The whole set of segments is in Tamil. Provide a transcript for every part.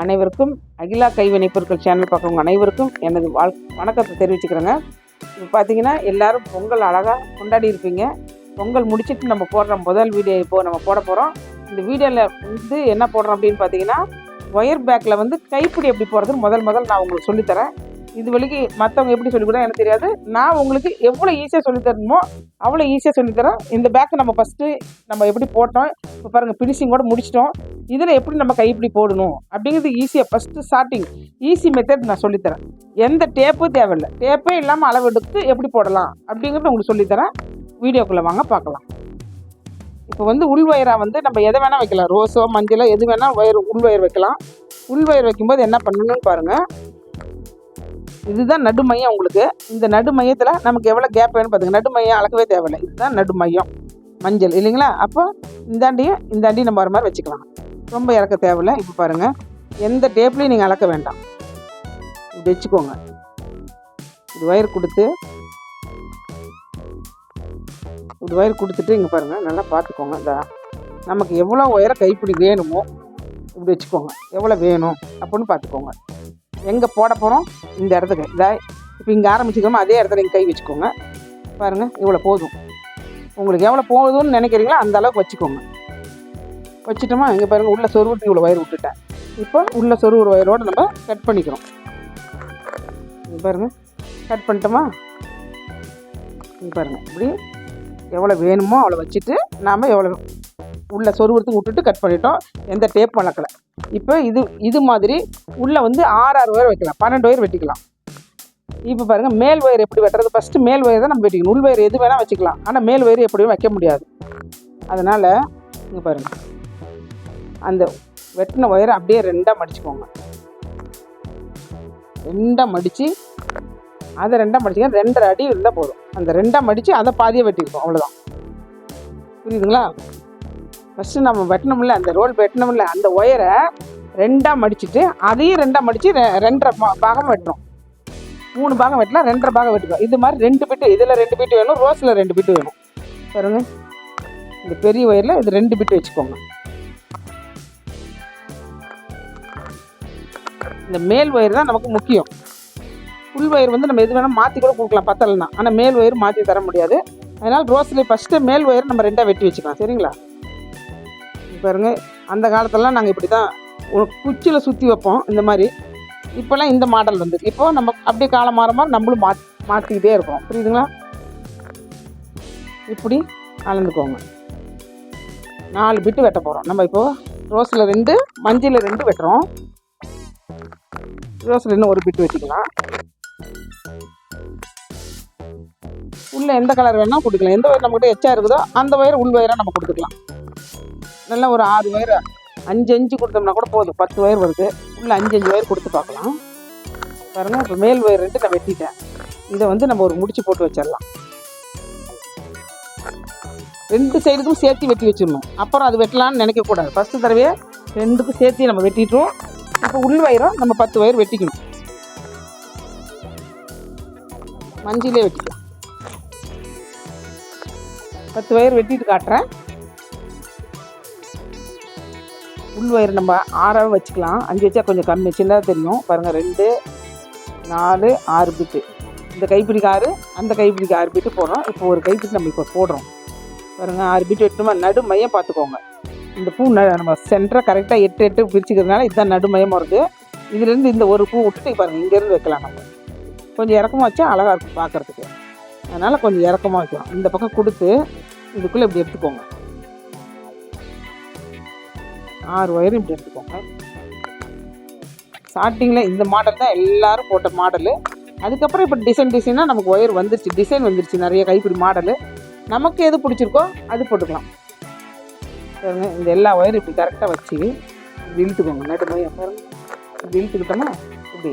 அனைவருக்கும் அகிலா கைவினை பொருட்கள் சேனல் பார்க்குறவங்க அனைவருக்கும் எனது வாழ் வணக்கத்தை தெரிவிச்சுக்கிறேங்க. இப்போ பார்த்தீங்கன்னா எல்லோரும் பொங்கல் அழகாக கொண்டாடி இருப்பீங்க. பொங்கல் முடிச்சுட்டு நம்ம போடுற முதல் வீடியோ இப்போ நம்ம போட போகிறோம் இந்த வீடியோவில் வந்து என்ன போடுறோம் அப்படின்னு பார்த்தீங்கன்னா ஒயர் பேக்கில் வந்து கைப்பிடி எப்படி போடுறதுன்னு முதல் முதல் நான் உங்களுக்கு சொல்லித்தரேன். இது வரைக்கும் மற்றவங்க எப்படி சொல்லி கொடுத்தா எனக்கு தெரியாது. நான் உங்களுக்கு எவ்வளோ ஈஸியாக சொல்லித் தரணுமோ அவ்வளோ ஈஸியாக சொல்லித்தரேன் இந்த பேக்கை நம்ம ஃபஸ்ட்டு நம்ம எப்படி போட்டோம்? இப்போ பாருங்கள் ஃபினிஷிங்கோட முடிச்சிட்டோம். இதில் எப்படி நம்ம கைப்பிடி போடணும்? அப்படிங்கிறது ஈஸியாக ஃபஸ்ட்டு ஸ்டார்டிங் ஈஸி மெத்தட் நான் சொல்லித்தரேன் எந்த டேப்பும் தேவையில்லை. டேப்பே இல்லாமல் அளவெடுத்து எப்படி போடலாம்? அப்படிங்கிறத உங்களுக்கு சொல்லித்தரேன் வீடியோக்குள்ளே வாங்க பார்க்கலாம். இப்போ வந்து உள் ஒயராக வந்து நம்ம எதை வேணால் வைக்கலாம். ரோஸோ மஞ்சளோ எது வேணால் ஒயர் உள் ஒயர் வைக்கலாம். உள் ஒயர் வைக்கும்போது என்ன பண்ணணும்னு பாருங்கள் இதுதான் நடுமையம் உங்களுக்கு. இந்த நடு மையத்தில் நமக்கு எவ்வளோ கேப் வேணும் பார்த்துங்க நடுமையம் அளக்கவே தேவையில்லை. இதுதான் நடு மையம் மஞ்சள் இல்லைங்களா? அப்போ இந்தாண்டியும் இந்தாண்டியும் நம்ம வர மாதிரி வச்சுக்கலாம். ரொம்ப இறக்க தேவையில்லை. இப்போ பாருங்கள் எந்த டேப்லையும் நீங்கள் அளக்க வேண்டாம். இப்படி வச்சுக்கோங்க. இது ஒயர் கொடுத்து இப்படி ஒயர் கொடுத்துட்டு இங்கே பாருங்கள் நல்லா பார்த்துக்கோங்க இந்த நமக்கு எவ்வளோ ஒயரை கைப்பிடி வேணுமோ இப்படி வச்சுக்கோங்க. எவ்வளோ வேணும் அப்படின்னு பார்த்துக்கோங்க எங்கே போட போகிறோம் இந்த இடத்துக்கு. இதை இப்போ இங்கே ஆரம்பிச்சுக்கோமா அதே இடத்துல இங்கே கை வச்சுக்கோங்க. பாருங்கள் இவ்வளோ போதும். உங்களுக்கு எவ்வளோ போகுதுன்னு நினைக்கிறீங்களோ அந்த அளவுக்கு வச்சுக்கோங்க. வச்சுட்டோமா? இங்கே பாருங்கள் உள்ள சொருவுக்கு இவ்வளோ ஒயர் விட்டுட்டேன். இப்போ உள்ள சொருவுற வயரோடு நம்ம கட் பண்ணிக்கிறோம். பாருங்கள் கட் பண்ணிட்டோமா? இங்கே பாருங்கள் இப்படி எவ்வளோ வேணுமோ அவ்வளோ வச்சுட்டு நாம் எவ்வளோ உள்ள சொருவுறதுக்கு விட்டுட்டு கட் பண்ணிட்டோம். எந்த டேப் வளர்க்கல. இப்போ இது இது மாதிரி உள்ளே வந்து ஆறு ஆறு ஒயர் வைக்கலாம். பன்னெண்டு ஒயர் வெட்டிக்கலாம். இப்போ பாருங்கள் மேல் ஒயர் எப்படி வெட்டுறது? ஃபஸ்ட்டு மேல் ஒயர் தான் நம்ம வெட்டிக்கணும். உள் ஒயர் எது வேணால் வச்சுக்கலாம். ஆனால் மேல் ஒயர் எப்படியும் வைக்க முடியாது. அதனால் இங்கே பாருங்கள் அந்த வெட்டின ஒயரை அப்படியே ரெண்டாக மடிச்சுக்கோங்க. ரெண்டாக மடித்து அதை ரெண்டாக மடிச்சுக்க ரெண்டரை அடி இருந்தால் போதும். அந்த ரெண்டாக மடித்து அதை பாதியாக வெட்டியிருக்கோம் அவ்வளோதான் புரியுதுங்களா? ஃபஸ்ட்டு நம்ம வெட்டணும்ல அந்த ரோல் வெட்டணும்ல அந்த ஒயரை ரெண்டாக மடிச்சுட்டு அதையும் ரெண்டாக மடித்து ரெண்டரை பாகம் வெட்டணும். மூணு பாகம் வெட்டலாம் ரெண்டரை பாகம் வெட்டிக்கணும் இது மாதிரி ரெண்டு பிட்டு இதில் ரெண்டு பிட்டு வேணும் ரோஸில் ரெண்டு பிட்டு வேணும். பாருங்க. இந்த பெரிய ஒயரில் இது ரெண்டு பிட்டு வச்சுக்கோங்க. இந்த மேல் ஒயர் தான் நமக்கு முக்கியம். புல் ஒயர் வந்து நம்ம எது வேணால் மாற்றி கூட கொடுக்கலாம் பத்தலைன்னா. ஆனால் மேல் ஒயர் மாற்றி தர முடியாது. அதனால் ரோஸ்லேயே ஃபஸ்ட்டு மேல் ஒயர் நம்ம ரெண்டாக வெட்டி வச்சுக்கலாம். சரிங்களா? பாருங்க. அந்த காலத்துலலாம் நாங்கள் இப்படி தான் ஒரு குச்சியில் சுற்றி வைப்போம் இந்த மாதிரி. இப்போல்லாம் இந்த மாடல் வந்து இப்போ நம்ம அப்படியே காலம் மாற மாதிரி நம்மளும் மா மாற்றிக்கிட்டே இருக்கோம். புரியுதுங்களா? இப்படி அளந்துக்கோங்க. நாலு பிட்டு வெட்ட போகிறோம் நம்ம இப்போது ரோஸில் ரெண்டு மஞ்சளில் ரெண்டு வெட்டுறோம். ரோஸில் இன்னும் ஒரு பிட்டு வச்சுக்கலாம். உள்ளே எந்த கலர் வேணால் கொடுக்கலாம். எந்த ஒயர் நம்மகிட்ட எச்சா இருக்குதோ அந்த ஒயர் உள் ஒயராக நம்ம கொடுத்துக்கலாம். நல்லா ஒரு ஆறு ஒயர் அஞ்சு அஞ்சு கொடுத்தோம்னா கூட போதும். பத்து ஒயர் வருது. உள்ளே அஞ்சு அஞ்சு ஒயர் கொடுத்து பார்க்கலாம். பாருங்கள் இப்போ மேல் ஒயர் ரெண்டு நான் வெட்டிட்டேன். இதை வந்து நம்ம ஒரு முடிச்சு போட்டு வச்சிடலாம். ரெண்டு சைடுக்கும் சேர்த்து வெட்டி வச்சிடணும். அப்புறம் அது வெட்டலாம்னு நினைக்கக்கூடாது. ஃபஸ்ட்டு தடவையே ரெண்டுக்கும் சேர்த்து நம்ம வெட்டிட்டோம். இப்போ உள் வயரும் நம்ம பத்து ஒயர் வெட்டிக்கணும். மஞ்சிலே வெட்டிக்கலாம். பத்து ஒயர் வெட்டிட்டு காட்டுறேன். உள் ஒயர் நம்ம ஆறாக வச்சுக்கலாம். அஞ்சு வச்சா கொஞ்சம் கம்மி. சின்னதாக தெரியும். பாருங்கள் ரெண்டு நாலு ஆறு பிட்டு இந்த கைப்பிடிக்கு ஆறு அந்த கைப்பிடிக்கு ஆறு பிட்டு போடுறோம். இப்போ ஒரு கைப்பிடி நம்ம இப்போ போடுறோம். பாருங்கள் ஆறு பிட்டு எட்டுமா நடு மையம் பார்த்துக்கோங்க. இந்த பூ ந நம்ம சென்டராக கரெக்டாக எட்டு எட்டு பிரிச்சுக்கிறதுனால இதுதான் நடு இருக்குது வருது இதுலேருந்து இந்த ஒரு பூ விட்டுட்டு பாருங்கள் இங்கேருந்து வைக்கலாம் நம்ம. கொஞ்சம் இறக்கமாக வச்சா அழகாக இருக்கும் பார்க்குறதுக்கு அதனால் கொஞ்சம் இறக்கமாக வைக்கலாம். இந்த பக்கம் கொடுத்து இதுக்குள்ளே இப்படி எடுத்துக்கோங்க. ஆறு ஒயரும் இப்படி எடுத்துக்கோங்க. ஸ்டார்டிங்கில் இந்த மாடல் தான் எல்லாரும் போட்ட மாடலு அதுக்கப்புறம் இப்போ டிசைன் டிசைனாக நமக்கு ஒயர் வந்துருச்சு. டிசைன் வந்துருச்சு. நிறைய கைப்பிடி மாடலு நமக்கு எது பிடிச்சிருக்கோ அது போட்டுக்கலாம். பாருங்க இந்த எல்லா ஒயரும் இப்படி கரெக்டாக வச்சு இழுத்துக்கோங்க. நடு மையம் பாருங்க இப்படி இழுத்துக்கிட்டோமா இப்படி.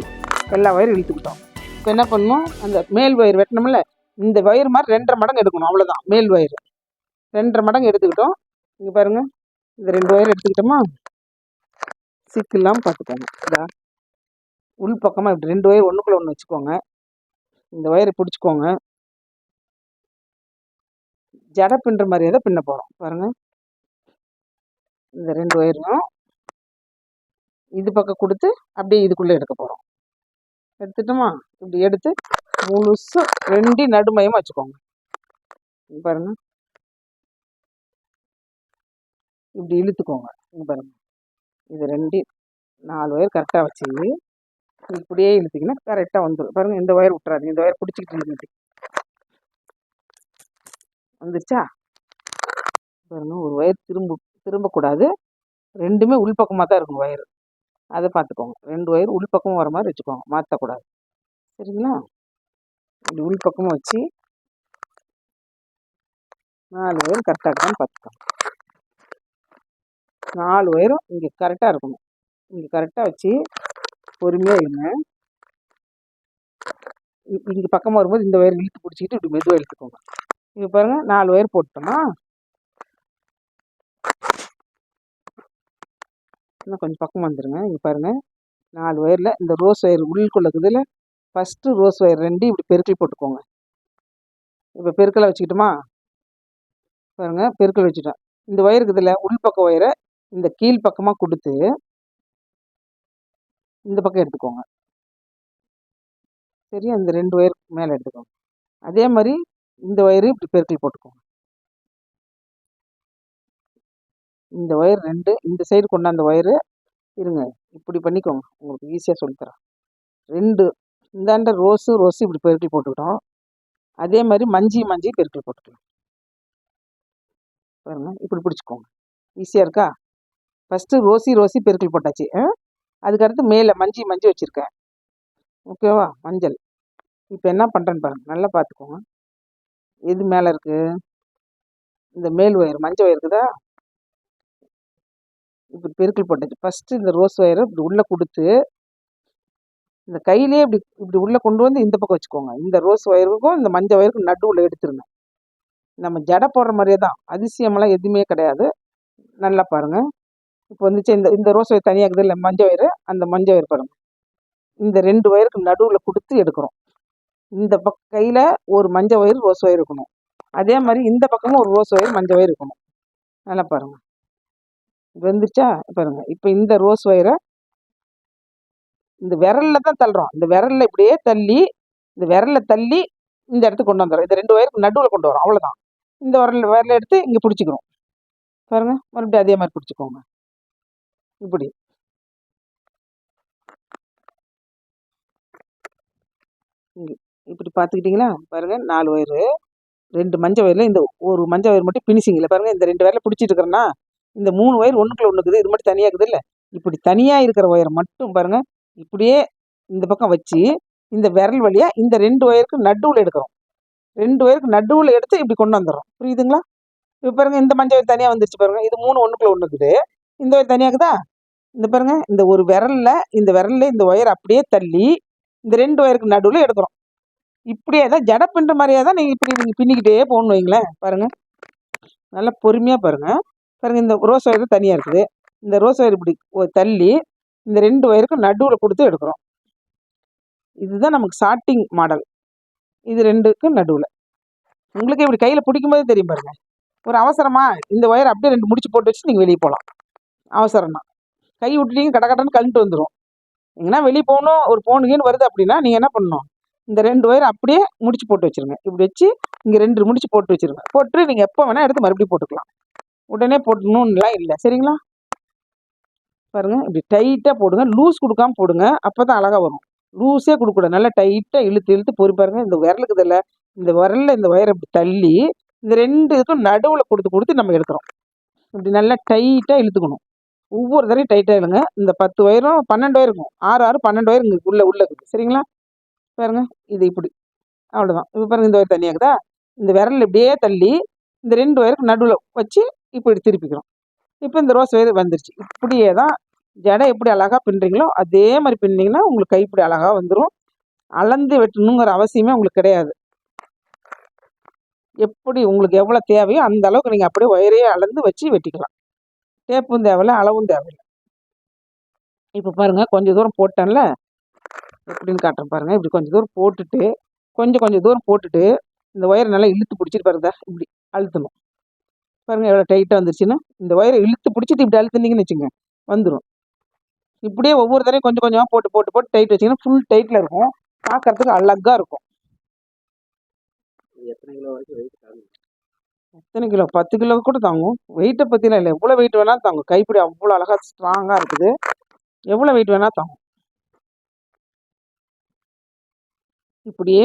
எல்லா ஒயரும் இழுத்துக்கிட்டோம். இப்போ என்ன பண்ணணும் அந்த மேல் ஒயர் வெட்டணும்ல இந்த ஒயர் மாதிரி ரெண்டரை மடங்கு எடுக்கணும் அவ்வளோதான் மேல் ஒயர் ரெண்டரை மடங்கு எடுத்துக்கிட்டோம். இங்கே பாருங்கள் இந்த ரெண்டு ஒயர் எடுத்துக்கிட்டோமா? சிக்கு இல்லாமல் பார்த்துக்கோங்க. இதா உள் பக்கமாக இப்படி ரெண்டு ஒயர் ஒன்றுக்குள்ளே ஒன்று வச்சுக்கோங்க. இந்த ஒயரை பிடிச்சிக்கோங்க. ஜடை பின்னுற மாதிரியே தான் பின்ன போகிறோம் பாருங்கள் இந்த ரெண்டு ஒயரும் இது பக்கம் கொடுத்து அப்படியே இதுக்குள்ளே எடுக்க போகிறோம் எடுத்துட்டோமா? இப்படி எடுத்து முழுசு ரெண்டி நடுமையமாக வச்சுக்கோங்க. பாருங்க. இப்படி இழுத்துக்கோங்க. இங்க பாருங்க. இது ரெண்டு நாலு ஒயர் கரெக்டாக வச்சு இப்படியே இழுத்திங்கன்னா கரெக்டாக வந்துடும் பாருங்க இந்த ஒயர் விட்டுறாதீங்க. இந்த ஒயர் பிடிச்சிக்கிட்டு இழுத்து வந்துருச்சா? பாருங்க ஒரு ஒயர் திரும்ப திரும்பக்கூடாது. ரெண்டுமே உள்பக்கமாக தான் இருக்கும் ஒயர் அதை பார்த்துக்கோங்க ரெண்டு ஒயர் உள்பக்கமும் வர மாதிரி வச்சுக்கோங்க. மாற்றக்கூடாது சரிங்களா? இப்படி உள்பக்கமும் வச்சு நாலு ஒயர் கரெக்டாக இருக்கான்னு பார்த்துக்கோங்க நாலு ஒயரும் இங்கே கரெக்டாக இருக்கணும். இங்கே கரெக்டாக வச்சு பொறுமையாக இருங்க. இங்கே பக்கமாக வரும்போது இந்த ஒயர் இழுத்து பிடிச்சிக்கிட்டு இப்படி மெதுவாக இழுத்துக்கோங்க. இப்போ பாருங்கள் நாலு ஒயர் போட்டோமா இன்னும் கொஞ்சம் பக்கம் வந்துடுங்க இங்கே பாருங்கள் நாலு ஒயரில் இந்த ரோஸ் ஒயர் உள்ளுக்குள்ள இருக்குதுல ஃபஸ்ட்டு ரோஸ் ஒயர் ரெண்டு இப்படி பெருக்கல் போட்டுக்கோங்க. இப்போ பெருக்கலை வச்சுக்கிட்டோமா? பாருங்கள் பெருக்கல் வச்சுட்டேன். இந்த ஒயருக்கு இதில் உள்பக்க ஒயரை இந்த கீழ் பக்கமாக கொடுத்து இந்த பக்கம் எடுத்துக்கோங்க. சரியா? இந்த ரெண்டு ஒயருக்கு மேலே எடுத்துக்கோங்க. அதே மாதிரி இந்த ஒயரு இப்படி பெருக்கல் போட்டுக்கோங்க. இந்த ஒயர் ரெண்டு இந்த சைடு கொண்டாந்த ஒயரு இருங்க. இப்படி பண்ணிக்கோங்க. உங்களுக்கு ஈஸியாக சொல்லித்தரேன். ரெண்டு. இந்தாண்ட ரோஸு ரோஸு இப்படி பெருக்கல் போட்டுக்கிட்டோம். அதே மாதிரி மஞ்சி மஞ்சி பெருக்கல் போட்டுக்கலாம். பாருங்க இப்படி பிடிச்சிக்கோங்க. ஈஸியாக இருக்கா? ஃபஸ்ட்டு ரோசி ரோசி பெருக்கல் போட்டாச்சு. அதுக்கடுத்து மேலே மஞ்சி மஞ்சி வச்சுருக்கேன். ஓகேவா மஞ்சள். இப்போ என்ன பண்ணுறேன்னு பாருங்கள் நல்லா பார்த்துக்கோங்க. எது மேலே இருக்குது இந்த மேல் ஒயர் மஞ்சள் ஒயர் இருக்குதா? இப்படி பெருக்கல் போட்டாச்சு. ஃபஸ்ட்டு இந்த ரோஸ் ஒயரை இப்படி உள்ளே கொடுத்து இந்த கையிலே இப்படி இப்படி உள்ளே கொண்டு வந்து இந்த பக்கம் வச்சுக்கோங்க. இந்த ரோஸ் ஒயருக்கும் இந்த மஞ்சள் ஒயருக்கும் நடுவில் எடுத்துருங்க. நம்ம ஜடை போடுற மாதிரியே தான். அதிசயமெல்லாம் எதுவுமே கிடையாது. நல்லா பாருங்கள் இப்போ வந்துச்சு இந்த இந்த ரோஸ் ஒயர் தனியாக இருக்குது இல்லை மஞ்சள் ஒயரு அந்த மஞ்சள் ஒயர் பாருங்கள் இந்த ரெண்டு ஒயருக்கு நடுவில் கொடுத்து எடுக்கிறோம். இந்த பக் கையில் ஒரு மஞ்சள் ஒயர் ரோஸ் ஒயர் இருக்கணும். அதே மாதிரி இந்த பக்கமும் ஒரு ரோஸ் ஒயர் மஞ்சள் ஒயர் இருக்கணும். நல்லா பாருங்கள் வந்துருச்சா? பாருங்க. இப்போ இந்த ரோஸ் ஒயரை இந்த விரலில் தான் தள்ளுறோம். இந்த விரலில் இப்படியே தள்ளி இந்த விரலில் தள்ளி இந்த இடத்துக்கு கொண்டு வந்துடும் இந்த ரெண்டு ஒயருக்கு நடுவில் கொண்டு வரோம். அவ்வளோதான் இந்த விரல் விரலை எடுத்து இங்கே பிடிச்சிக்கிறோம். பாருங்க. மறுபடியும் அதே மாதிரி பிடிச்சிக்கோங்க. இப்படி. இங்கே. இப்படி பார்த்துக்கிட்டிங்களா? பாருங்கள் நாலு ஒயரு ரெண்டு மஞ்சள் ஒயரில் இந்த ஒரு மஞ்சள் ஒயர் மட்டும் பினிசிங்கில் பாருங்கள் இந்த ரெண்டு வயரில் பிடிச்சிட்டு இருக்கிறேன்னா இந்த மூணு ஒயர் ஒன்றுக்குள்ள ஒன்று இருக்குது இது மட்டும் தனியாக இருக்குது இல்லை? இப்படி தனியாக இருக்கிற ஒயரை மட்டும் பாருங்கள் இப்படியே இந்த பக்கம் வச்சு இந்த விரல் வழியாக இந்த ரெண்டு ஒயருக்கு நடுவில் எடுக்கிறோம். ரெண்டு ஒயருக்கு நடுவில் எடுத்து இப்படி கொண்டு வந்துடுறோம். புரியுதுங்களா? இப்போ பாருங்கள் இந்த மஞ்சள் ஒயர் தனியாக வந்துருச்சு பாருங்கள் இது மூணு ஒன்றுக்குள்ள ஒன்று இருக்குது இந்த ஒயர் தனியாக இருக்குதா? இந்த பாருங்க இந்த ஒரு விரலில் இந்த விரலில் இந்த ஒயர் அப்படியே தள்ளி இந்த ரெண்டு ஒயருக்கு நடுவில் எடுக்கிறோம். இப்படியே தான் ஜடை பின்னுற மாதிரியே தான் நீங்கள் இப்படி நீங்கள் பின்னிக்கிட்டே போகணும் வைங்களேன் பாருங்கள் நல்லா பொறுமையாக பாருங்கள் பாருங்கள் இந்த ரோஸ் ஒயர் தனியாக இருக்குது. இந்த ரோஸ் ஒயர் இப்படி தள்ளி இந்த ரெண்டு ஒயருக்கும் நடுவில் கொடுத்து எடுக்கிறோம். இதுதான் நமக்கு ஸ்டார்டிங் மாடல். இது ரெண்டுக்கும் நடுவில். உங்களுக்கு இப்படி கையில் பிடிக்கும் போதே தெரியும் பாருங்கள் ஒரு அவசரமாக இந்த ஒயர் அப்படியே ரெண்டு முடிச்சு போட்டு வச்சு நீங்கள் வெளியே போகலாம் அவசரம்னா கை விட்டுட்டீங்க கட கடன்னு கழுட்டு வந்துடும் எங்கன்னா வெளியே போகணும் ஒரு போனுங்கன்னு வருது அப்படின்னா நீங்கள் என்ன பண்ணணும்? இந்த ரெண்டு ஒயர் அப்படியே முடிச்சு போட்டு வச்சுருங்க. இப்படி வச்சு இங்கே ரெண்டு முடிச்சு போட்டு வச்சுருங்க. போட்டு நீங்கள் எப்போ வேணால் எடுத்து மறுபடியும் போட்டுக்கலாம். உடனே போட்டணும்லாம் இல்லை. சரிங்களா? பாருங்கள் இப்படி டைட்டாக போடுங்க. லூஸ் கொடுக்காம போடுங்க. அப்போ தான் அழகாக வரும். லூஸே கொடுக்கூடாது நல்லா டைட்டாக இழுத்து இழுத்து பொறி பாருங்கள் இந்த விரலுக்கு இதில் இந்த விரலில் இந்த ஒயரை இப்படி தள்ளி இந்த ரெண்டு இதுக்கும் நடுவில் கொடுத்து கொடுத்து நம்ம எடுக்கிறோம். இப்படி நல்லா டைட்டாக இழுத்துக்கணும். ஒவ்வொரு தரையும் டைட்டாக இழுங்க. இந்த பத்து ஒயரும் பன்னெண்டு ஒயர் இருக்கும். ஆறு ஆறு பன்னெண்டு ஒயர் இங்கே உள்ளே உள்ளே இருக்குது. சரிங்களா? பாருங்கள் இது இப்படி. அவ்வளோதான் இப்போ பாருங்கள் இந்த ஒயர் தனியாகுதா இந்த விரல் இப்படியே தள்ளி இந்த ரெண்டு ஒயருக்கு நடுவில் வச்சு இப்படி திருப்பிக்கிறோம். இப்போ இந்த ரோஸ் ஒயர் வந்துருச்சு. இப்படியே தான் ஜடை எப்படி அழகாக பின்னுறீங்களோ அதே மாதிரி பின்னிங்கன்னா உங்களுக்கு கைப்பிடி அழகாக வந்துடும் அளந்து வெட்டணுங்கிற அவசியமே உங்களுக்கு கிடையாது. எப்படி உங்களுக்கு எவ்வளோ தேவையோ அந்த அளவுக்கு நீங்கள் அப்படியே ஒயரையே அளந்து வச்சு வெட்டிக்கலாம். டேப்பும் தேவையில்ல அளவும் தேவையில்லை. இப்போ பாருங்கள் கொஞ்சம் தூரம் போட்டேன்ல. எப்படின்னு காட்டுறேன் பாருங்கள் இப்படி கொஞ்சம் தூரம் போட்டுட்டு கொஞ்சம் கொஞ்சம் தூரம் போட்டுட்டு இந்த ஒயரை நல்லா இழுத்து பிடிச்சிட்டு பாருங்க இப்படி அழுத்தணும். பாருங்கள் எவ்வளோ டைட்டாக வந்துருச்சுன்னா இந்த ஒயரை இழுத்து பிடிச்சிட்டு இப்படி அழுத்துனீங்கன்னு வச்சுங்க வந்துடும் இப்படியே ஒவ்வொரு தடவையும் கொஞ்சம் கொஞ்சமாக போட்டு போட்டு போட்டு டைட் வச்சிங்கன்னா ஃபுல் டைட்டில் இருக்கும். பார்க்கறதுக்கு அழகாக இருக்கும். எத்தனை கிலோ வரைக்கும் வெயிட் தாங்கும்? எத்தனை கிலோ? பத்து கிலோ கூட தாங்கும். வெயிட்டை பற்றிலாம் இல்லை. எவ்வளோ வெயிட் வேணாலும் தாங்கும். கைப்பிடி அவ்வளோ அழகாக ஸ்ட்ராங்காக இருக்குது. எவ்வளோ வெயிட் வேணால் தாங்கும். இப்படியே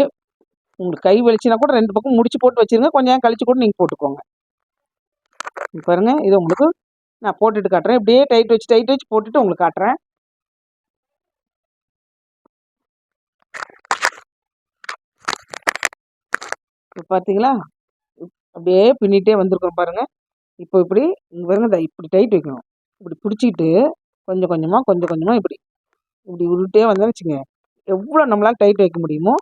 உங்களுக்கு கை வலிச்சுனா கூட ரெண்டு பக்கம் முடிச்சு போட்டு வச்சிருங்க. கொஞ்சம் கழிச்சு கூட நீங்கள் போட்டுக்கோங்க. பாருங்கள் பாருங்க இது உங்களுக்கு நான் போட்டுட்டு காட்டுறேன். இப்படியே டைட் வச்சு டைட் வச்சு போட்டுட்டு உங்களுக்கு காட்டுறேன். இப்போ பார்த்தீங்களா அப்படியே பின்னிட்டே வந்திருக்கோம் பாருங்கள் இப்போ இப்படி இங்கே பாருங்க இந்த இப்படி டைட் வைக்கணும். இப்படி பிடிச்சிக்கிட்டு கொஞ்சம் கொஞ்சமாக கொஞ்சம் கொஞ்சமாக இப்படி இப்படி உருட்டே வந்தேன்னு வச்சுங்க எவ்வளோ நம்மளால் டைட் வைக்க முடியுமோ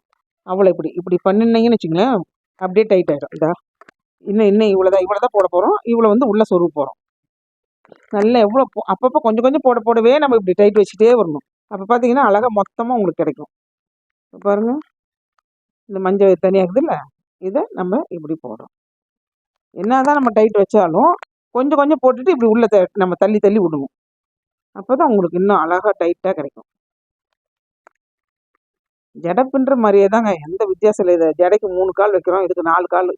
அவ்வளோ இப்படி இப்படி பண்ணினீங்கன்னு வச்சுங்களேன் அப்படியே டைட் ஆகிடும் இதா. இன்னும் இன்னும் இவ்வளோதான் இவ்வளோ தான் போட போகிறோம் இவ்வளோ வந்து உள்ளே சொருவு போகிறோம் நல்லா எவ்வளோ போ- அப்பப்போ கொஞ்சம் கொஞ்சம் போட போடவே நம்ம இப்படி டைட் வச்சுட்டே வரணும். அப்போ பார்த்தீங்கன்னா அழகாக மொத்தமாக உங்களுக்கு கிடைக்கும். பாருங்கள் இந்த மஞ்சள் தனியாக இருக்குதுல்ல இதை நம்ம இப்படி போடுறோம். என்னதான் நம்ம டைட் வச்சாலும் கொஞ்சம் கொஞ்சம் போட்டுட்டு இப்படி உள்ளே த- நம்ம தள்ளி தள்ளி விடுவோம். அப்போ தான் உங்களுக்கு இன்னும் அழகாக டைட்டாக கிடைக்கும். ஜடை மாதிரியே தாங்க எந்த வித்தியாசம் இல்லை. இதை ஜடைக்கு மூணு கால் வைக்கிறோம் இதுக்கு நாலு கால்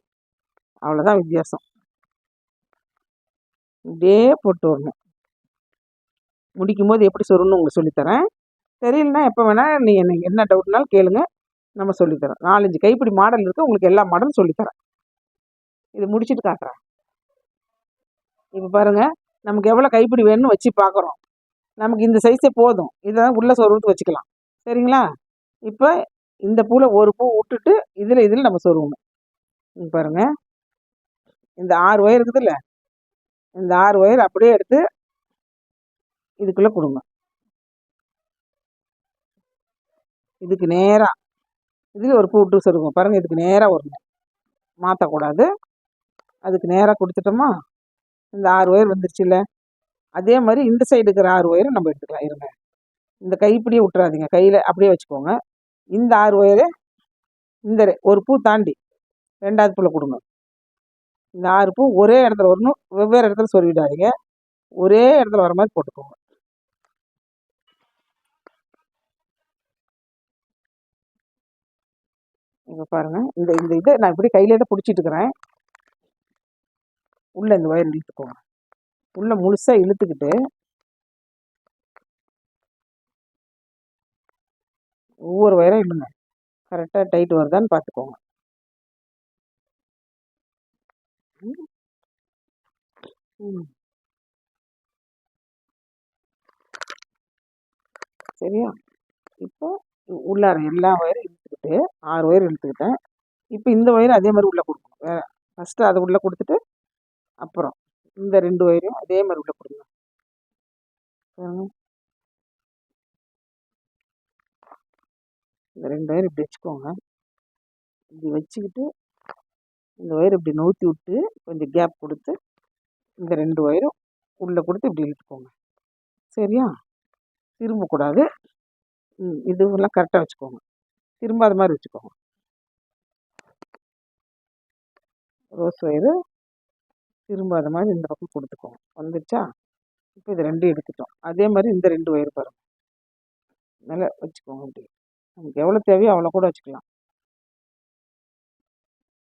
அவ்வளோதான் வித்தியாசம். இப்படியே போட்டு வரணும். முடிக்கும் போது எப்படி சொல்லணும்னு உங்களுக்கு சொல்லித்தரேன். தெரியலனா எப்போ வேணால் நீங்கள் எனக்கு என்ன டவுட்னாலும் கேளுங்க. நம்ம சொல்லித்தரோம். நாலஞ்சு கைப்பிடி மாடல் இருக்குது உங்களுக்கு எல்லா மாடலும் சொல்லித்தரேன். இது முடிச்சுட்டு காட்டுறேன். இப்போ பாருங்கள் நமக்கு எவ்வளோ கைப்பிடி வேணும்னு வச்சு பார்க்குறோம் நமக்கு இந்த சைஸே போதும். இதை உள்ளே சொருவிட்டு வச்சுக்கலாம். சரிங்களா? இப்போ இந்த பூவில் ஒரு பூ விட்டுட்டு இதில் இதில் நம்ம சொருவணும். இங்க பாருங்கள் இந்த ஆறு ஒயர் இருக்குதுல்ல இந்த ஆறு ஒயர் அப்படியே எடுத்து இதுக்குள்ளே கொடுங்க. இதுக்கு நேராக இதில் ஒரு பூ விட்டு பாருங்கள் இதுக்கு நேராக வரணும் மாற்றக்கூடாது அதுக்கு நேராக கொடுத்துட்டோமா இந்த ஆறு ஒயர் வந்துருச்சுல்ல. அதே மாதிரி இந்த சைடு இருக்கிற ஆறு ஒயரும் நம்ம எடுத்துக்கலாம். இருங்க. இந்த கைப்பிடியே விட்டுறாதீங்க. கையில் அப்படியே வச்சுக்கோங்க. இந்த ஆறு ஒயரு இந்த ஒரு பூ தாண்டி ரெண்டாவது பூவில் கொடுங்க. இந்த ஆறு பூ ஒரே இடத்துல வரணும். வெவ்வேறு இடத்துல சொருவிடாதீங்க ஒரே இடத்துல வர மாதிரி போட்டுக்கோங்க. இப்போ பாருங்க. இந்த இந்த இதை நான் இப்படி கையிலே தான் பிடிச்சிட்டு இருக்கிறேன். உள்ள இந்த ஒயர் இழுத்துக்கோங்க. உள்ள முழுசா இழுத்துக்கிட்டு ஒவ்வொரு ஒயரும் இழுங்க. கரெக்டாக டைட் வருதான்னு பார்த்துக்கோங்க. ம். சரியா. இப்போ உ- உள்ளார எல்லா ஒயரும் இழுத்துக்கிட்டு ஆறு ஒயர் இழுத்துக்கிட்டேன். இப்போ இந்த ஒயர் அதே மாதிரி உள்ளே கொடுக்கணும். வேற ஃபஸ்ட்டு அதை உள்ளே கொடுத்துட்டு அப்புறம் இந்த ரெண்டு ஒயரையும் அதே மாதிரி உள்ளே கொடுக்கணும். பாருங்க. இந்த ரெண்டு ஒயர் இப்படி வச்சுக்கோங்க. இப்படி வச்சுக்கிட்டு இந்த ஒயர் இப்படி நவுத்தி விட்டு கொஞ்சம் கேப் கொடுத்து இந்த ரெண்டு ஒயரும் உள்ளே கொடுத்து இப்படி இழுத்துக்கோங்க. சரியா? திரும்பக்கூடாது. ம் இதுவெல்லாம் கரெக்டாக வச்சுக்கோங்க. திரும்பாத மாதிரி வச்சுக்கோங்க. ரோஸ் ஒயரு திரும்பாத மாதிரி இந்த பக்கம் கொடுத்துக்கோங்க. வந்துச்சா இப்போ இது ரெண்டும் எடுத்துட்டோம். அதே மாதிரி இந்த ரெண்டு ஒயர் பாருங்க. நல்லா வச்சுக்கோங்க இப்படி நமக்கு எவ்வளோ தேவையோ அவ்வளோ கூட வச்சுக்கலாம்.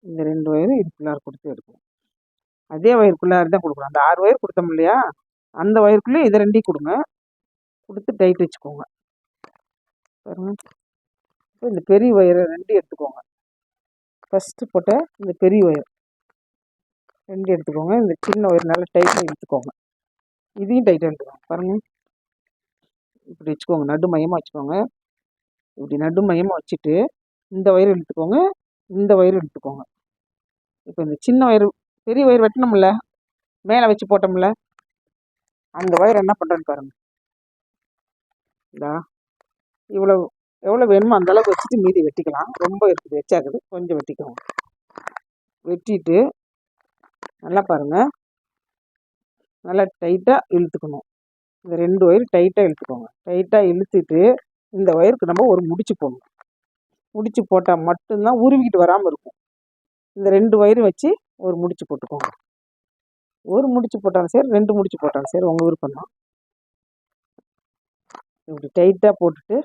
இந்த ரெண்டு ஒயரும் இதுக்குள்ளார கொடுத்து எடுக்கணும் அதே ஒயருக்குள்ளார தான் கொடுக்கணும். அந்த ஆறு வயிறு கொடுத்தோம் இல்லையா? அந்த ஒயருக்குள்ளே இதை ரெண்டையும் கொடுங்க. கொடுத்து டைட் வச்சுக்கோங்க. பாருங்க. இப்போ இந்த பெரிய ஒயரை ரெண்டையும் எடுத்துக்கோங்க. ஃபஸ்ட்டு போட்ட இந்த பெரிய ஒயர் ரெண்டு எடுத்துக்கோங்க. இந்த சின்ன ஒயர் நல்லா டைட்டாக எடுத்துக்கோங்க இதையும் டைட்டாக எடுத்துக்கோங்க பாருங்க. இப்படி வச்சுக்கோங்க. நடு மையமாக வச்சுக்கோங்க. இப்படி நடு மையமாக வச்சுட்டு இந்த ஒயர் இழுத்துக்கோங்க. இந்த ஒயர் இழுத்துக்கோங்க. இப்போ இந்த சின்ன ஒயர் பெரிய ஒயர் வெட்டணும்ல. மேலே வச்சு போட்டோம்ல. அந்த ஒயர் என்ன பண்ணுறேன்னு பாருங்கள் இதா. இவ்வளோ எவ்வளோ வேணுமோ அந்த அளவுக்கு வச்சுட்டு மீதி வெட்டிக்கலாம். ரொம்ப இருக்குது வச்சாக்குது. கொஞ்சம் வெட்டிக்கோங்க வெட்டிட்டு நல்லா பாருங்க. நல்லா டைட்டாக இழுத்துக்கணும். இந்த ரெண்டு ஒயர் டைட்டாக இழுத்துக்கோங்க. டைட்டாக இழுத்துட்டு இந்த ஒயருக்கு நம்ம ஒரு முடிச்சு போடணும். முடிச்சு போட்டால் மட்டும்தான் உருவிக்கிட்டு வராமல் இருக்கும். இந்த ரெண்டு ஒயரும் வச்சு ஒரு முடிச்சு போட்டுக்கோங்க. ஒரு முடிச்சு போட்டாலும் சரி ரெண்டு முடிச்சு போட்டாலும் சரி உங்கள் விருப்பம் தான். இப்படி டைட்டாக போட்டுட்டு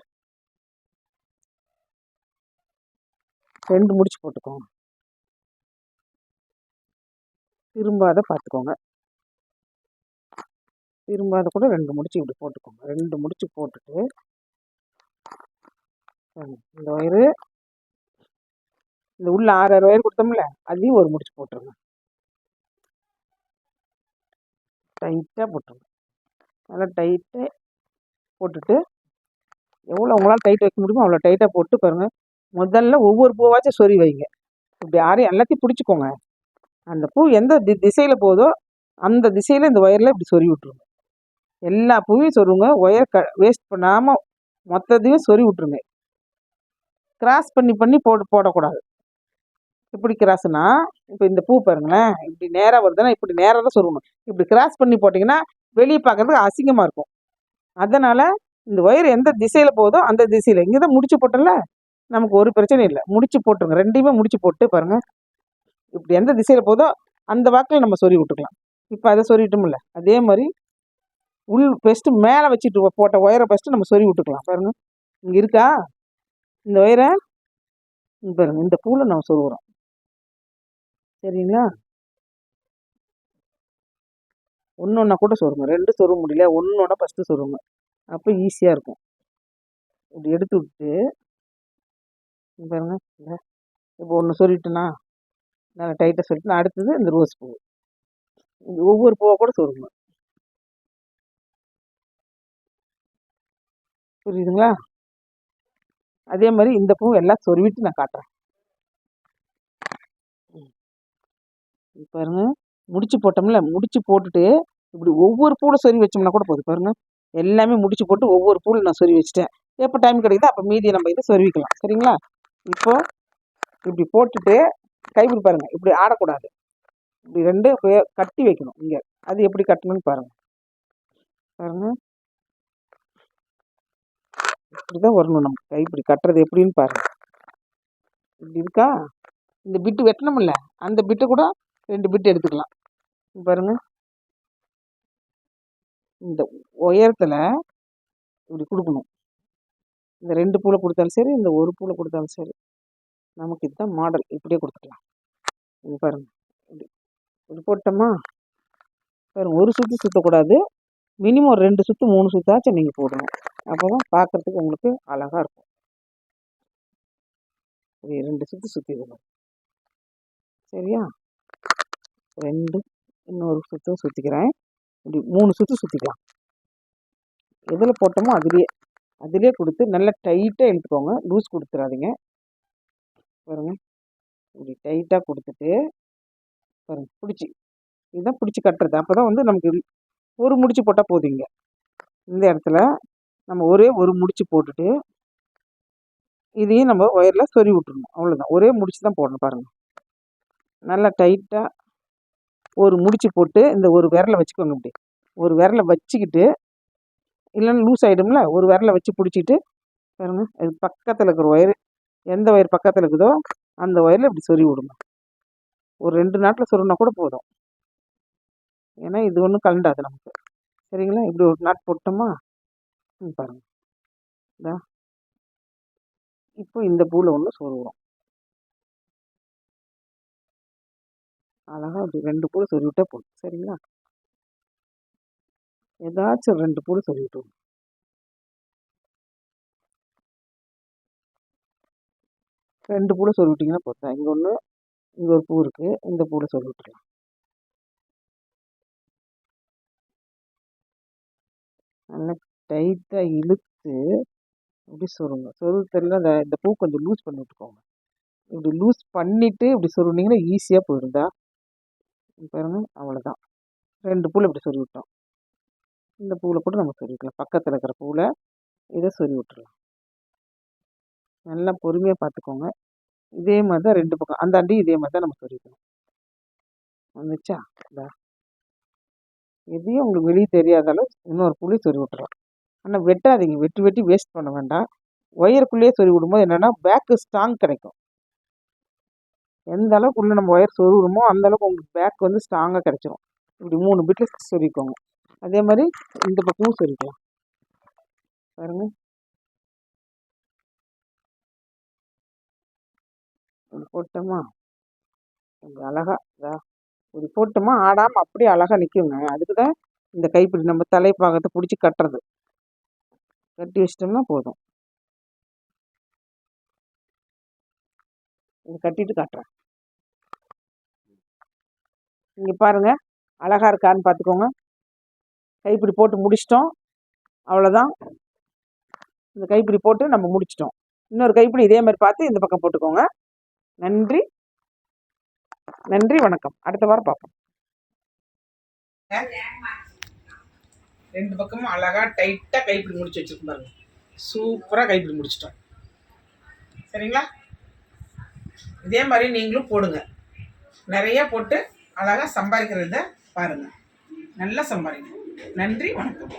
ரெண்டு முடிச்சு போட்டுக்கோங்க. திரும்பாத பார்த்துக்கோங்க திரும்பாத கூட ரெண்டு முடிச்சு இப்படி போட்டுக்கோங்க. ரெண்டு முடிச்சு போட்டுட்டு இந்த ஒயரு இந்த உள்ள ஆறாயிரம் ஒயர் கொடுத்தோம்ல அதையும் ஒரு முடிச்சு போட்டுருங்க. டைட்டாக போட்டுருங்க. நல்லா டைட்டாக போட்டுட்டு எவ்வளோ உங்களால் டைட் வைக்க முடியுமோ அவ்வளோ டைட்டாக போட்டு பாருங்கள் முதல்ல ஒவ்வொரு பூவாச்சும் சொறி வைங்க. இப்படி யாரையும் எல்லாத்தையும் பிடிச்சிக்கோங்க. அந்த பூ எந்த தி திசையில் போதோ அந்த திசையில் இந்த ஒயரில் இப்படி சொறி விட்ருங்க எல்லா பூவையும் சொருங்க. ஒயர் க வேஸ்ட் பண்ணாமல் மொத்தத்தையும் சொறி விட்ருங்க கிராஸ் பண்ணி பண்ணி போட்டு போடக்கூடாது. இப்படி கிராஸ்னா இப்போ இந்த பூ பாருங்களேன் இப்படி நேராக வருதுன்னா இப்படி நேராக தான் சொருகணும். இப்படி கிராஸ் பண்ணி போட்டிங்கன்னா வெளியே பார்க்குறதுக்கு அசிங்கமாக இருக்கும். அதனால் இந்த ஒயர் எந்த திசையில் போதோ அந்த திசையில். இங்கே தான் முடிச்சு போட்டோம்ல நமக்கு ஒரு பிரச்சனையும் இல்லை. முடிச்சு போட்டுருங்க. ரெண்டையுமே முடிச்சு போட்டு பாருங்கள் இப்படி எந்த திசையில் போதோ அந்த வாக்கில் நம்ம சொறி விட்டுக்கலாம். இப்போ அதை சொறிட்டோம்ல அதே மாதிரி உள் ஃபஸ்ட்டு மேலே வச்சுட்டு போட்ட ஒயரை ஃபஸ்ட்டு நம்ம சொறி விட்டுக்கலாம். பாருங்கள் இங்கே இருக்கா? இந்த ஒயரை பாருங்கள் இந்த பூவில் நம்ம சொருகிறோம். சரிங்களா? ஒன்று ஒன்றா கூட சொருங்க. ரெண்டு சொருக முடியல. ஒன்று ஒன்றா ஃபஸ்ட்டு சொருங்க. அப்போ ஈஸியாக இருக்கும். இப்படி எடுத்து விட்டு இங்க பாருங்க. இப்போ ஒன்று சொல்லிட்டுனா நல்லா டைட்டாக சொல்லிட்டு அடுத்தது இந்த ரோஸ் பூ. இந்த ஒவ்வொரு பூவை கூட சொருங்க. புரியுதுங்களா? அதே மாதிரி இந்த பூ எல்லாம் சொருவிட்டு நான் காட்டுறேன். பாருங்க. முடிச்சு போட்டோம்ல முடிச்சு போட்டுட்டு இப்படி ஒவ்வொரு பூவில் சொறி வச்சோம்னா கூட போதும். பாருங்க. எல்லாமே முடிச்சு போட்டு ஒவ்வொரு பூவில் நான் சொறி வச்சுட்டேன். எப்போ டைம் கிடைக்குதோ அப்போ மீதியை நம்ம இதை சொருவிக்கலாம். சரிங்களா? இப்போ இப்படி போட்டுட்டு கைப்பிடி பாருங்க. இப்படி ஆடக்கூடாது. இப்படி ரெண்டு கட்டி வைக்கணும் இங்கே. அது எப்படி கட்டணும்னு பாருங்க. இப்படி தான் வரணும் நம்ம கைப்பிடி கட்டுறது எப்படின்னு பாருங்கள் இப்படி இருக்கா? இந்த பிட்டு வெட்டணும்ல. அந்த பிட்டு கூட ரெண்டு பிட் எடுத்துக்கலாம். பாருங்கள் பாருங்க. இந்த உயரத்தில் இப்படி கொடுக்கணும். இந்த ரெண்டு பூவில் கொடுத்தாலும் சரி இந்த ஒரு பூவில் கொடுத்தாலும் சரி நமக்கு இதுதான் மாடல் இப்படியே கொடுத்துக்கலாம். இது பாருங்க. இப்படி. இப்படி போட்டோமா? பாருங்க. ஒரு சுற்று சுற்றக்கூடாது மினிமம் ஒரு ரெண்டு சுற்று மூணு சுற்றாச்சும் நீங்கள் போடணும். அப்போ தான் பார்க்குறதுக்கு உங்களுக்கு அழகாக இருக்கும். இப்படி ரெண்டு சுற்று சுற்றிடணும் சரியா? ரெண்டு இன்னொரு சுற்றும் சுற்றிக்கிறேன் இப்படி மூணு சுற்று சுற்றிக்கலாம் எதில் போட்டோமோ அதுலேயே அதுலேயே கொடுத்து நல்லா டைட்டாக இழுத்துக்கோங்க. லூஸ் கொடுத்துறாதீங்க. பாருங்க. இப்படி டைட்டாக கொடுத்துட்டு பாருங்க பிடிச்சி. இதுதான் பிடிச்சி கட்டுறது. அப்போ தான் வந்து நமக்கு ஒரு முடிச்சு போட்டால் போதுங்க இந்த இடத்துல நம்ம ஒரே ஒரு முடிச்சு போட்டுட்டு இதையும் நம்ம ஒயரில் சொறி விட்டுருணும் அவ்வளோதான் ஒரே முடிச்சு தான் போடணும் பாருங்கள் நல்லா டைட்டாக ஒரு முடிச்சு போட்டு இந்த ஒரு விரலை வச்சுக்கோங்க இப்படி. ஒரு விரலை வச்சுக்கிட்டு இல்லைன்னா லூஸ் ஆகிடும்ல ஒரு விரலை வச்சு பிடிச்சிட்டு பாருங்க இது பக்கத்தில் இருக்கிற ஒயர் எந்த ஒயர் பக்கத்தில் இருக்குதோ அந்த ஒயரில் இப்படி சொறி விடுங்க. ஒரு ரெண்டு நாட்டில் சொருனா கூட போதும். ஏன்னா இது ஒன்றும் கலண்டாது நமக்கு. சரிங்களா? இப்படி ஒரு நாட் போட்டோமா? ம் பாருங்க. இதா. இப்போ இந்த பூவில் ஒன்று சொருகிறோம். அழகாக அப்படி ரெண்டு பூ சொல்லிவிட்டே போதும் சரிங்களா? ஏதாச்சும் ரெண்டு பூ சொல்லிவிட்டு ரெண்டு பூவில் சொல்லிவிட்டிங்கன்னா போதும். இங்கே ஒன்று இங்கே ஒரு பூ இருக்குது இந்த பூவில் சொருவி நல்லா டைட்டாக இழுத்து இப்படி சொருங்க சொருகு இந்த இந்த பூ கொஞ்சம் லூஸ் பண்ணி விட்டுக்கோங்க. இப்படி லூஸ் பண்ணிவிட்டு இப்படி சொருவினீங்கன்னா ஈஸியாக போயிடுதா பாருங்க அவ்வளோதான் ரெண்டு பூவில் இப்படி சொல்லி விட்டோம் இந்த பூவில் கூட நம்ம சொருவிக்கலாம் பக்கத்தில் இருக்கிற பூவில் இதை சொல்லி விட்டுறலாம். நல்லா பொறுமையாக பார்த்துக்கோங்க. இதே மாதிரி தான் ரெண்டு பக்கம் அந்த அண்டி இதே மாதிரி தான் நம்ம சொருவிக்கணும் வந்துச்சா? இதா எதையும் உங்களுக்கு வெளியே தெரியாதாலும் இன்னொரு பூலையும் சொல்லி விட்டுறலாம். ஆனால் வெட்டாதீங்க. வெட்டி வெட்டி வேஸ்ட் பண்ண வேண்டாம். ஒயருக்குள்ளேயே சொருவி விடும்போது என்னென்னா பேக்கு ஸ்ட்ராங் கிடைக்கும். எந்த அளவுக்கு உள்ள நம்ம ஒயர் சொருகிறோமோ அந்த அளவுக்கு உங்களுக்கு பேக் வந்து ஸ்ட்ராங்காக கிடைச்சிரும். இப்படி மூணு பிட்டில் சொருக்கோங்க அதே மாதிரி இந்த பக்கமும் சொருக்கலாம் பாருங்க. போட்டோமா? கொஞ்சம் அழகாக இதா. இப்படி போட்டோமா? ஆடாமல் அப்படியே அழகாக நிற்குங்க அதுக்கு தான் இந்த கைப்பிடி நம்ம தலைப்பாகத்தை பிடிச்சி கட்டுறது. கட்டி வச்சிட்டோம்னா போதும். இது கட்டிட்டு காட்டுறேன். இங்கே பாருங்க அழகாக இருக்கான்னு பார்த்துக்கோங்க கைப்பிடி போட்டு முடிச்சிட்டோம். அவ்வளோதான் இந்த கைப்பிடி போட்டு நம்ம முடிச்சிட்டோம். இன்னொரு கைப்பிடி இதே மாதிரி பார்த்து இந்த பக்கம் போட்டுக்கோங்க. நன்றி. நன்றி வணக்கம். அடுத்த வாரம் பார்ப்போம். ரெண்டு பக்கமும் அழகாக டைட்டாக கைப்பிடி முடிச்சு வச்சுருக்கோம் பாருங்க. சூப்பராக கைப்பிடி முடிச்சிட்டோம். சரிங்களா? இதே மாதிரி நீங்களும் போடுங்க. நிறைய போட்டு அழகாக சம்பாதிக்கிறத பாருங்கள் நல்லா சம்பாதிக்கணும் நன்றி வணக்கம்.